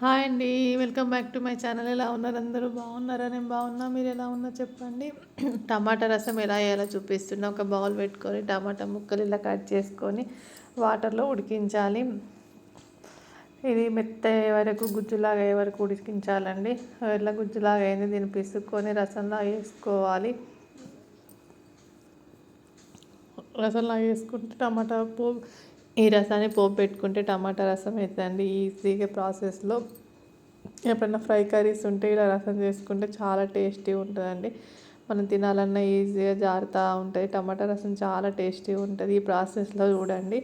Hi అండి welcome back to my channel. ఎలా ఉన్నారు అందరూ? బాగున్నారా? నేను బాగున్నా. మీరు ఎలా ఉన్నా చెప్పండి. టమాటా రసం ఎలా వేయాలో చూపిస్తున్నా. ఒక బౌల్ పెట్టుకొని టమాటా ముక్కలు ఇలా కట్ చేసుకొని వాటర్లో ఉడికించాలి. ఇది మెత్త వరకు గుజ్జులాగా అయ్యే వరకు ఉడికించాలండి. ఇలా గుజ్జులాగా అయింది దీన్ని పిసుక్కొని రసంలో వేసుకోవాలి. రసంలా వేసుకుంటే టమాటా పో ఈ రసాన్ని పోపు పెట్టుకుంటే టమాటా రసం అవుతుందండి ఈజీగా ప్రాసెస్లో. ఎప్పుడైనా ఫ్రై కర్రీస్ ఉంటే ఇలా రసం చేసుకుంటే చాలా టేస్టీ ఉంటుందండి. మనం తినాలన్నా ఈజీగా జారుతూ ఉంటుంది. టమాటా రసం చాలా టేస్టీ ఉంటుంది ఈ ప్రాసెస్లో చూడండి.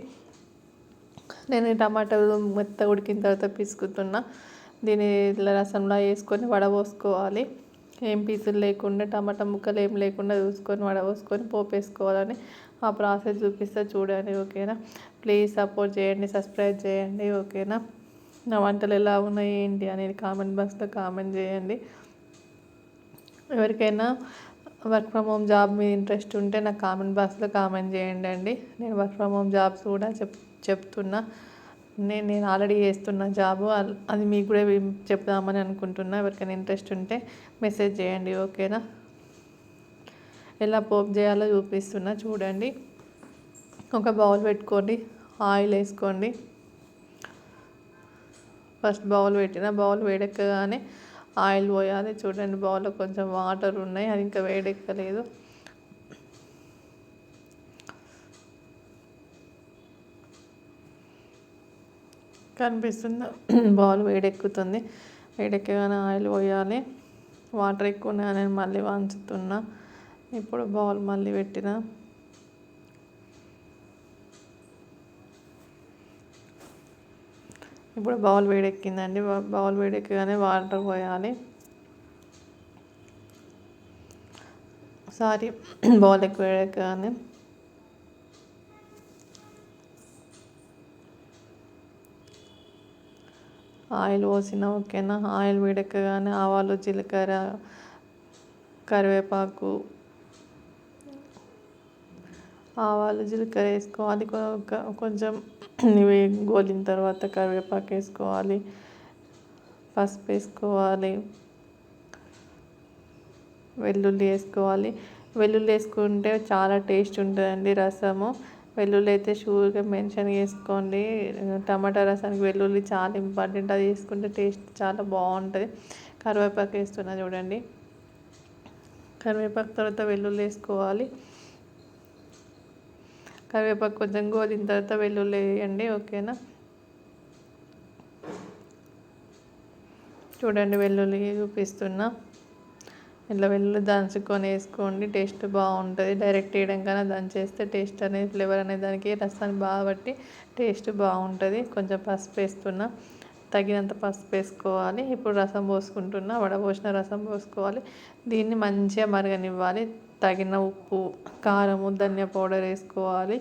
నేను టమాటాలు మెత్త ఉడికిన తర్వాత పిసుకుతున్నా. దీన్ని ఇట్లా రసంలో వేసుకొని వడపోసుకోవాలి ఏం పీసులు లేకుండా టమాటా ముక్కలు ఏం లేకుండా చూసుకొని వడపోసుకొని పోపు మా ఆ ప్రాసెస్ చూపిస్తే చూడండి ఓకేనా? ప్లీజ్ సపోర్ట్ చేయండి సబ్స్క్రైబ్ చేయండి ఓకేనా? నా వంటలు ఎలా ఉన్నాయి ఏంటి అనేది కామెంట్ బాక్స్లో కామెంట్ చేయండి. ఎవరికైనా వర్క్ ఫ్రమ్ హోమ్ జాబ్ మీద ఇంట్రెస్ట్ ఉంటే నాకు కామెంట్ బాక్స్లో కామెంట్ చేయండి అండి. నేను వర్క్ ఫ్రమ్ హోమ్ జాబ్స్ కూడా చెప్ చెప్తున్నా. నేను నేను ఆల్రెడీ చేస్తున్న జాబు అది మీకు కూడా చెప్దామని అనుకుంటున్నా. ఎవరికైనా ఇంట్రెస్ట్ ఉంటే మెసేజ్ చేయండి ఓకేనా? ఎలా పోపు చేయాలో చూపిస్తున్నా చూడండి. ఒక బౌల్ పెట్టుకోండి ఆయిల్ వేసుకోండి. ఫస్ట్ బౌల్ పెట్టిన బౌల్ వేడెక్కగానే ఆయిల్ పోయాలి. చూడండి బౌల్లో కొంచెం వాటర్ ఉన్నాయి అది ఇంకా వేడెక్కలేదు. కనిపిస్తుంది? బౌల్ వేడెక్కుతుంది. వేడెక్కగానే ఆయిల్ పోయాలి. వాటర్ ఎక్కువ నేను మళ్ళీ వంచుతున్నా. ఇప్పుడు బౌల్ మళ్ళీ పెట్టిన. ఇప్పుడు బౌల్ వేడెక్కిందండి. బౌల్ వేడెక్కగానే వాటర్ పోయాలి. సారీ బౌల్ ఎక్కువ వేడెక్కగానే. ఆయిల్ పోసిన ఓకేనా? ఆయిల్ వేడెక్కగానే ఆవాలు జీలకర్ర కరివేపాకు ఆవాలు జీలకర్ర వేసుకోవాలి. కొంచెం ఇవి గోలిన తర్వాత కరివేపాకు వేసుకోవాలి. పసుపు వేసుకోవాలి. వెల్లుల్లి వేసుకోవాలి. వెల్లుల్లి వేసుకుంటే చాలా టేస్ట్ ఉంటుందండి రసము. వెల్లుల్లి అయితే షూర్గా మెన్షన్ చేసుకోండి. టమాటా రసానికి వెల్లుల్లి చాలా ఇంపార్టెంట్. అది వేసుకుంటే టేస్ట్ చాలా బాగుంటుంది. కరివేపాకు వేస్తున్నా చూడండి. కరివేపాకు తర్వాత వెల్లుల్లి వేసుకోవాలి. కరివేపాకు కొంచెం గోలిన తర్వాత వెల్లుల్లి వేయండి ఓకేనా? చూడండి వెల్లుల్లి చూపిస్తున్నా. ఇట్లా వెల్లుల్లి దంచుకొని వేసుకోండి టేస్ట్ బాగుంటుంది. డైరెక్ట్ వేయడం కన్నా దంచేస్తే టేస్ట్ అనేది ఫ్లేవర్ అనేది దానికి రసాన్ని బాగా బట్టి టేస్ట్ బాగుంటుంది. కొంచెం పసుపు వేస్తున్నా. తగినంత పసుపు వేసుకోవాలి. ఇప్పుడు రసం పోసుకుంటున్నా. వడపోసిన రసం పోసుకోవాలి. దీన్ని మంచిగా మరగనివ్వాలి. తగిన ఉప్పు కారము ధనియా పౌడర్ వేసుకోవాలి.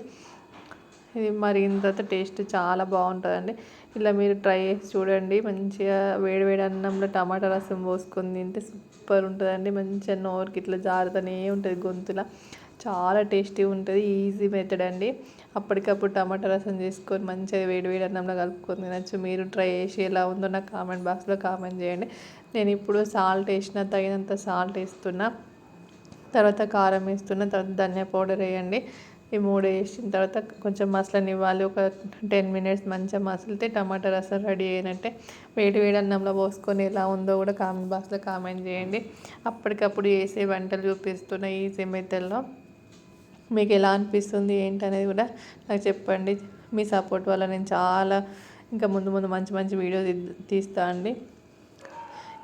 ఇది మరిగిన టేస్ట్ చాలా బాగుంటుందండి. ఇలా మీరు ట్రై చేసి చూడండి. మంచిగా వేడివేడి అన్నంలో టమాటా రసం పోసుకొని తింటే సూపర్ ఉంటుందండి. మంచిగా నోరుకి ఇట్లా జారుతూనే ఉంటుంది గొంతులో. చాలా టేస్టీ ఉంటుంది. ఈజీ మెథడ్ అండి. అప్పటికప్పుడు టమాటా రసం చేసుకొని మంచిగా వేడివేడి అన్నంలో కలుపుకొని తినచ్చు. మీరు ట్రై చేసి ఎలా ఉందో నాకు కామెంట్ బాక్స్లో కామెంట్ చేయండి. నేను ఇప్పుడు సాల్ట్ వేసిన తగినంత సాల్ట్ వేస్తున్నా. తర్వాత కారం వేస్తున్న తర్వాత ధనియా పౌడర్ వేయండి. ఈ మూడు వేసిన తర్వాత కొంచెం మసలనివ్వాలి ఒక టెన్ మినిట్స్ మంచిగా మసలితే టమాటా రసం రెడీ అయినట్టే. వేడి వేడి అన్నంలో పోసుకొని ఎలా ఉందో కూడా కామెంట్ బాక్స్లో కామెంట్ చేయండి. అప్పటికప్పుడు వేసే వంటలు చూపిస్తున్న ఈజీ మెథడ్లో మీకు ఎలా అనిపిస్తుంది ఏంటనేది కూడా నాకు చెప్పండి. మీ సపోర్ట్ వల్ల నేను చాలా ఇంకా ముందు ముందు మంచి మంచి వీడియో తీస్తా అండి.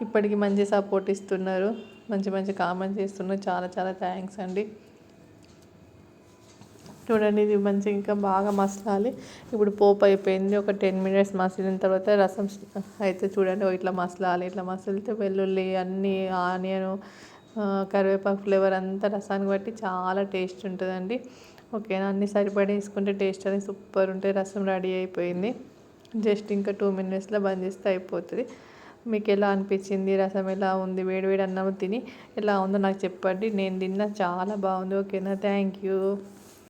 ఇప్పటికీ మంచి సపోర్ట్ ఇస్తున్నారు. మంచి మంచి కామెంట్స్ చేస్తున్నారు. చాలా చాలా థ్యాంక్స్ అండి. చూడండి ఇది మంచిగా ఇంకా బాగా మసలాలి. ఇప్పుడు పోపు అయిపోయింది. ఒక టెన్ మినిట్స్ మసిలిన తర్వాత రసం అయితే చూడండి. ఇట్లా మసలాలి ఇట్లా మసిలితే వెల్లుల్లి అన్నీ ఆనియన్ కరివేపాకు ఫ్లేవర్ అంతా రసానికి బట్టి చాలా టేస్ట్ ఉంటుందండి. ఓకేనా? అన్నీ సరిపడి వేసుకుంటే టేస్ట్ అనేది సూపర్ ఉంటుంది రసం రెడీ అయిపోయింది. జస్ట్ ఇంకా టూ మినిట్స్లో బంద్ చేస్తే అయిపోతుంది. మీకు ఎలా అనిపించింది? రసం ఎలా ఉంది? వేడి వేడి అన్నం తిని ఎలా ఉందో నాకు చెప్పండి. నేను తిన్నా చాలా బాగుంది. ఓకేనా? Thank you.